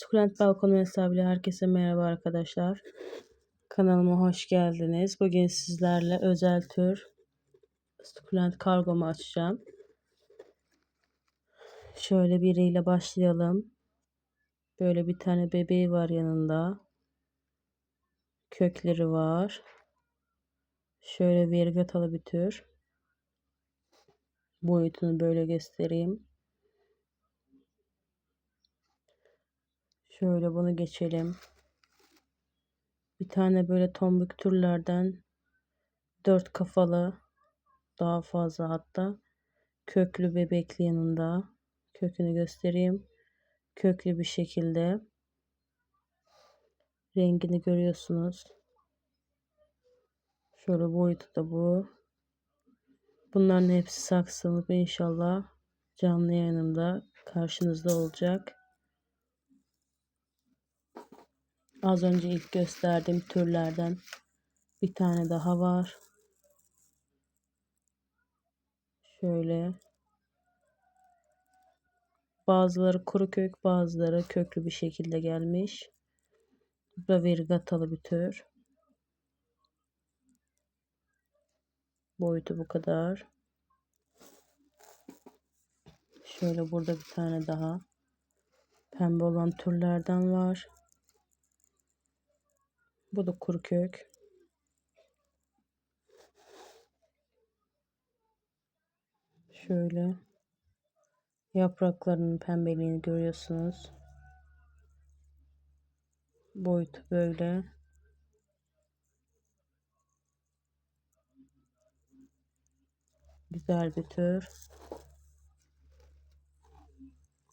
Sukulent Balkonu hesabıyla herkese merhaba arkadaşlar. Kanalıma hoş geldiniz. Bugün sizlerle özel tür sukulent kargomu açacağım. Şöyle biriyle başlayalım. Böyle bir tane bebeği var yanında. Kökleri var. Şöyle vergatalı bir tür. Boyutunu böyle göstereyim. Şöyle bunu geçelim. Bir tane böyle tombik türlerden dört kafalı daha fazla hatta köklü bebekli yanında kökünü göstereyim. Köklü bir şekilde rengini görüyorsunuz. Şöyle boyutu da bu. Bunların hepsi saksılıp inşallah canlı yayınımda karşınızda olacak. Az önce ilk gösterdiğim türlerden bir tane daha var. Şöyle. Bazıları kuru kök, bazıları köklü bir şekilde gelmiş. Bu da verigatalı bir tür. Boyutu bu kadar. Şöyle burada bir tane daha pembe olan türlerden var. Bu da kuru kök. Şöyle yapraklarının pembeliğini görüyorsunuz. Boyutu böyle. Güzel bir tür.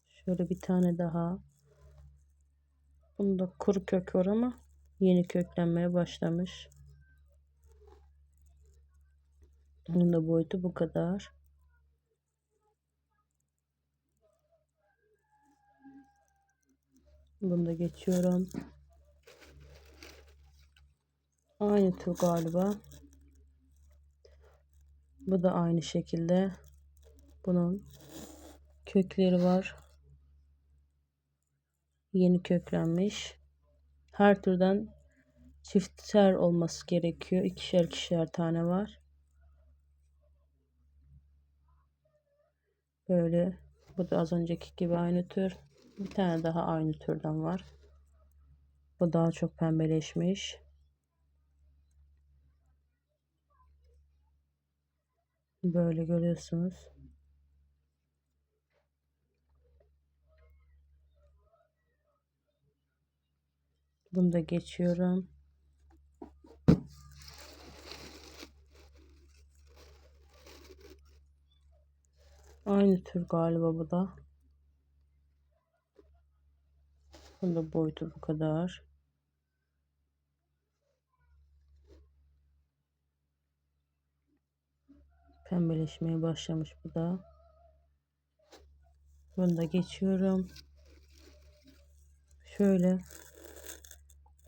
Şöyle bir tane daha. Bunda kuru kök var ama yeni köklenmeye başlamış. Bunun da boyutu bu kadar. Bunu da geçiyorum. Aynı tür galiba. Bu da aynı şekilde. Bunun kökleri var. Yeni köklenmiş. Her türden çiftler olması gerekiyor. İkişer ikişer tane var. Böyle. Bu da az önceki gibi aynı tür. Bir tane daha aynı türden var. Bu daha çok pembeleşmiş. Böyle görüyorsunuz. Bunu da geçiyorum. Aynı tür galiba bu da. Bunun da boyutu bu kadar. Pembeleşmeye başlamış bu da. Bunu da geçiyorum. Şöyle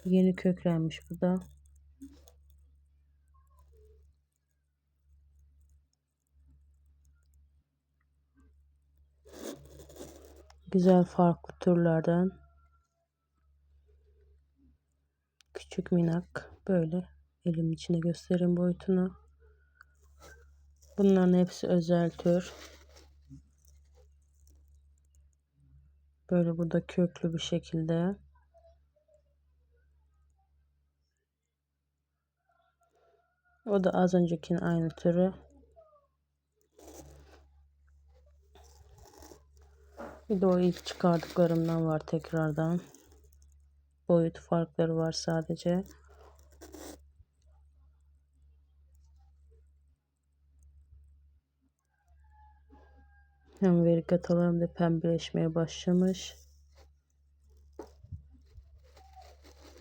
yeni köklenmiş bu da. Güzel farklı türlerden küçük minak böyle elim içine göstereyim boyutunu. Bunların hepsi özel tür. Böyle burada köklü bir şekilde. O da az öncekinin aynı türü. Bir de o ilk çıkardıklarımdan var tekrardan. Boyut farkları var sadece. Hem verigatalı hem de pembeleşmeye başlamış.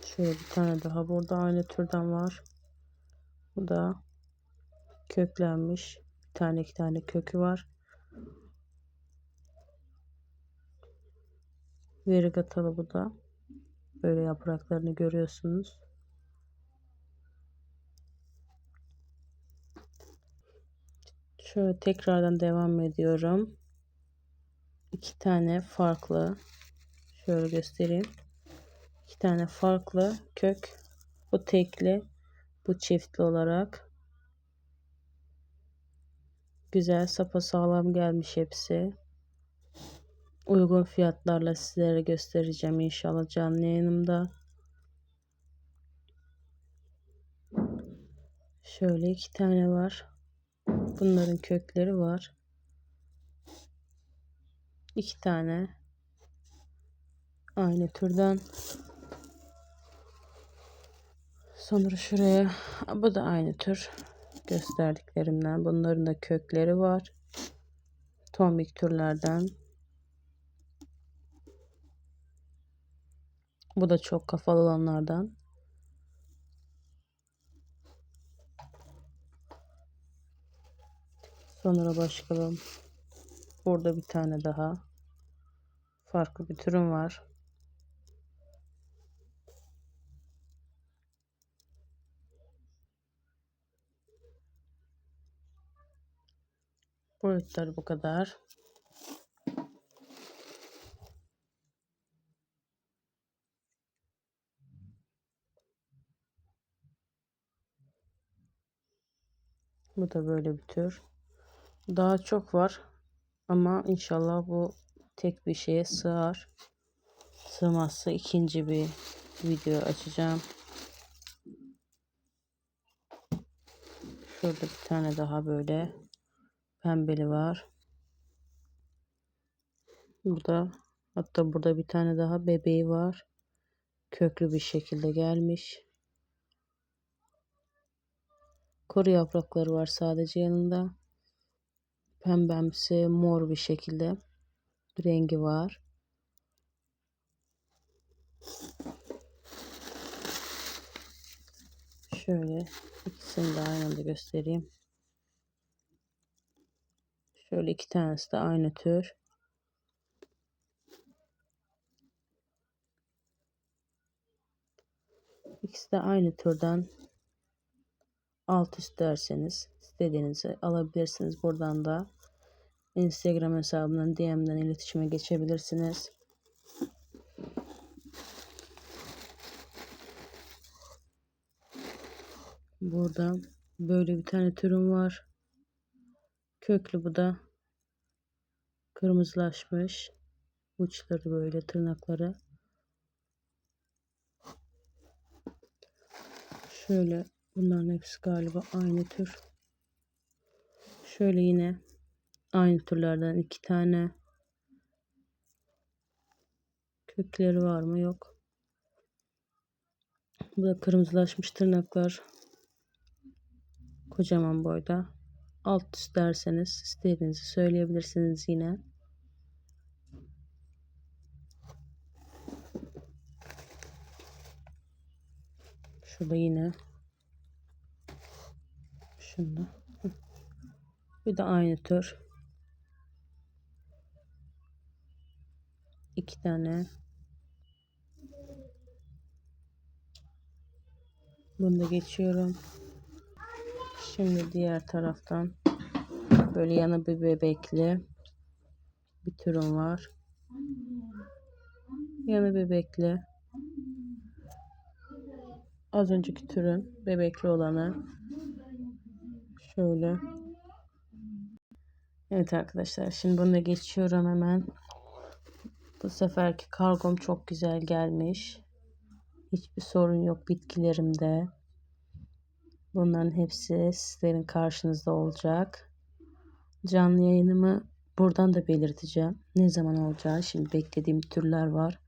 Şöyle bir tane daha burada aynı türden var. Bu da köklenmiş. Bir tane iki tane kökü var. Verigatalı bu da. Böyle yapraklarını görüyorsunuz. Şöyle tekrardan devam ediyorum. İki tane farklı Şöyle göstereyim. İki tane farklı kök. Bu tekli, bu çiftli olarak. Güzel sapasağlam gelmiş hepsi. Uygun fiyatlarla sizlere göstereceğim inşallah canlı yayınımda. Şöyle iki tane var. Bunların kökleri var. İki tane aynı türden. Sonra şuraya bu da aynı tür gösterdiklerimden. Bunların da kökleri var. Tombik türlerden. Bu da çok kafalı olanlardan. Sonra başka burada bir tane daha farklı bir türüm var. Boyutları bu kadar. Bu da böyle bir tür. Daha çok var. Ama inşallah bu tek bir şeye sığar. Sığmazsa ikinci bir video açacağım. Şurada bir tane daha böyle pembeli var. Burada hatta burada bir tane daha bebeği var. Köklü bir şekilde gelmiş. Koru yaprakları var sadece yanında. Pembemsi mor bir şekilde bir rengi var. Şöyle ikisini de aynı anda göstereyim. Şöyle iki tanesi de aynı tür. İkisi de aynı türden alt üst derseniz istediğinizi alabilirsiniz. Buradan da Instagram hesabından DM'den iletişime geçebilirsiniz. Burada böyle bir tane türüm var. Köklü bu da. Kırmızılaşmış. Uçları böyle tırnakları. Şöyle bunların hepsi galiba aynı tür. Şöyle yine aynı türlerden iki tane kökleri var mı? Yok. Bu da kırmızılaşmış tırnaklar. Kocaman boyda. Alt üst derseniz istediğinizi söyleyebilirsiniz yine. Şurada yine şunda. Bir de aynı tür. iki tane. Bunu da geçiyorum. Şimdi diğer taraftan böyle yana bir bebekli bir türüm var. Yanı bebekli. Az önceki türün bebekli olanı. Şöyle. Evet arkadaşlar şimdi bunu geçiyorum hemen. Bu seferki kargom çok güzel gelmiş. Hiçbir sorun yok bitkilerimde. Bunların hepsi sizlerin karşınızda olacak. Canlı yayınımı buradan da belirteceğim. Ne zaman olacağı. Şimdi beklediğim türler var.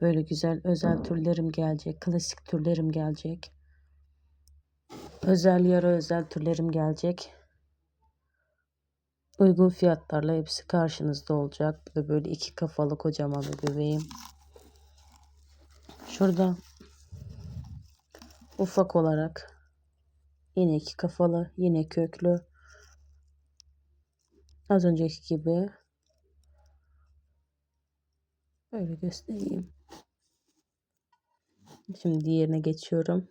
Böyle güzel özel türlerim gelecek. Klasik türlerim gelecek. Özel yara özel türlerim gelecek. Uygun fiyatlarla hepsi karşınızda olacak. Bu da böyle iki kafalı kocaman bir bebeğim. Şurada ufak olarak yine iki kafalı, yine köklü. Az önceki gibi böyle göstereyim. Şimdi diğerine geçiyorum.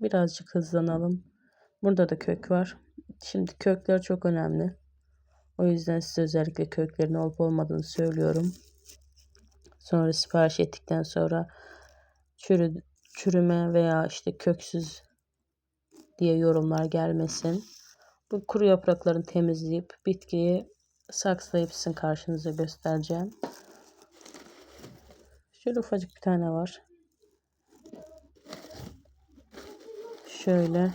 Birazcık hızlanalım. Burada da kök var. Şimdi kökler çok önemli. O yüzden size özellikle köklerin olup olmadığını söylüyorum. Sonra sipariş ettikten sonra çürü, çürüme veya işte köksüz diye yorumlar gelmesin. Bu kuru yapraklarını temizleyip bitkiyi sakslayıp sizin karşınıza göstereceğim. Şöyle ufacık bir tane var. Şöyle.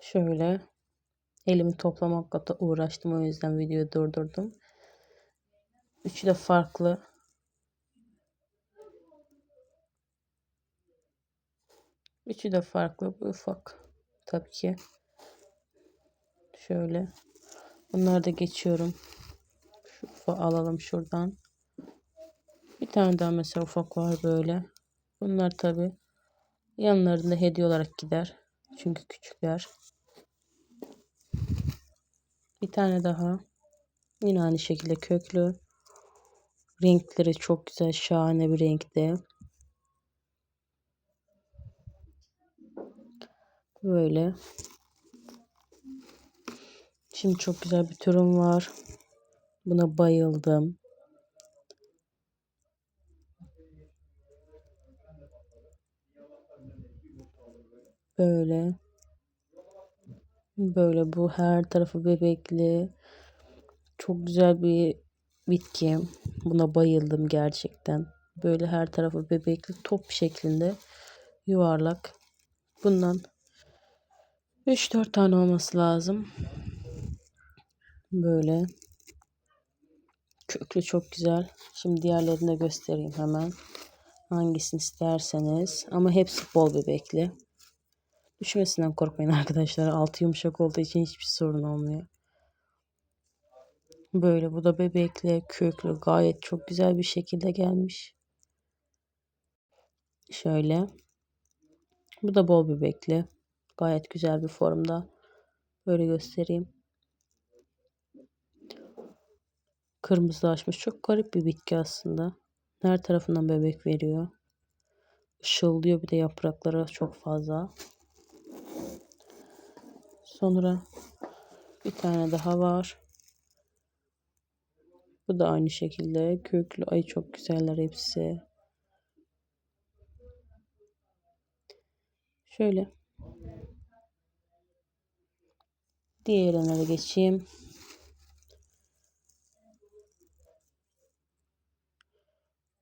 Şöyle. Elimi toplamakla da uğraştım. O yüzden videoyu durdurdum. Üçü de farklı. Üçü de farklı. Bu ufak. Tabii ki. Şöyle. Bunları da geçiyorum. Şu alalım şuradan. Bir tane daha mesela ufak var böyle. Bunlar tabii yanlarında hediye olarak gider. Çünkü küçükler. Bir tane daha. Yine aynı şekilde köklü. Renkleri çok güzel. Şahane bir renkte. Böyle. Şimdi çok güzel bir türüm var. Buna bayıldım. Böyle. Böyle bu her tarafı bebekli. Çok güzel bir bitki. Buna bayıldım gerçekten. Böyle her tarafı bebekli top şeklinde yuvarlak. Bundan 3-4 tane olması lazım. Böyle. Köklü çok güzel. Şimdi diğerlerini de göstereyim hemen. Hangisini isterseniz. Ama hepsi bol bebekli. Düşmesinden korkmayın arkadaşlar. Altı yumuşak olduğu için hiçbir sorun olmuyor. Böyle bu da bebekli, köklü gayet çok güzel bir şekilde gelmiş. Şöyle. Bu da bol bebekli. Gayet güzel bir formda. Böyle göstereyim. Kırmızılaşmış. Çok garip bir bitki aslında. Her tarafından bebek veriyor. Işıldıyor bir de yaprakları çok fazla. Sonra bir tane daha var. Bu da aynı şekilde köklü. Ay çok güzeller hepsi. Şöyle. Diğerine de geçeyim.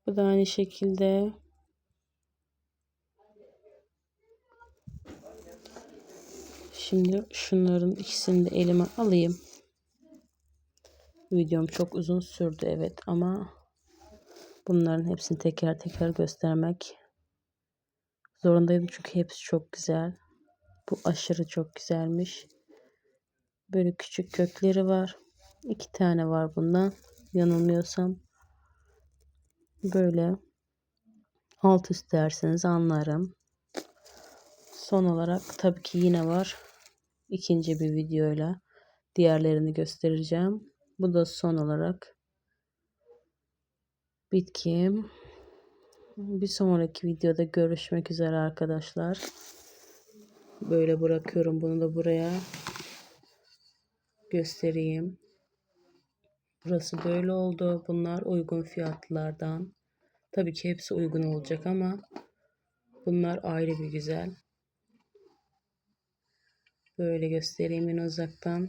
Bu da aynı şekilde Şimdi şunların ikisini de elime alayım. Videom çok uzun sürdü evet ama bunların hepsini teker teker göstermek zorundaydım çünkü hepsi çok güzel. Bu aşırı çok güzelmiş. Böyle küçük kökleri var. İki tane var bundan. Yanılmıyorsam. Böyle alt üst derseniz anlarım. Son olarak tabii ki yine var. İkinci bir videoyla diğerlerini göstereceğim. Bu da son olarak bitkim. Bir sonraki videoda görüşmek üzere arkadaşlar. Böyle bırakıyorum bunu da buraya. Göstereyim. Burası böyle oldu. Bunlar uygun fiyatlardan. Tabii ki hepsi uygun olacak ama bunlar ayrı bir güzel. Böyle göstereyim yine uzaktan.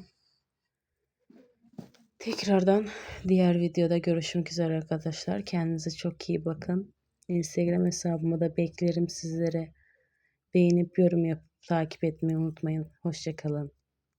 Tekrardan diğer videoda görüşmek üzere arkadaşlar. Kendinize çok iyi bakın. Instagram hesabımı da beklerim sizlere. Beğenip yorum yapıp takip etmeyi unutmayın. Hoşçakalın.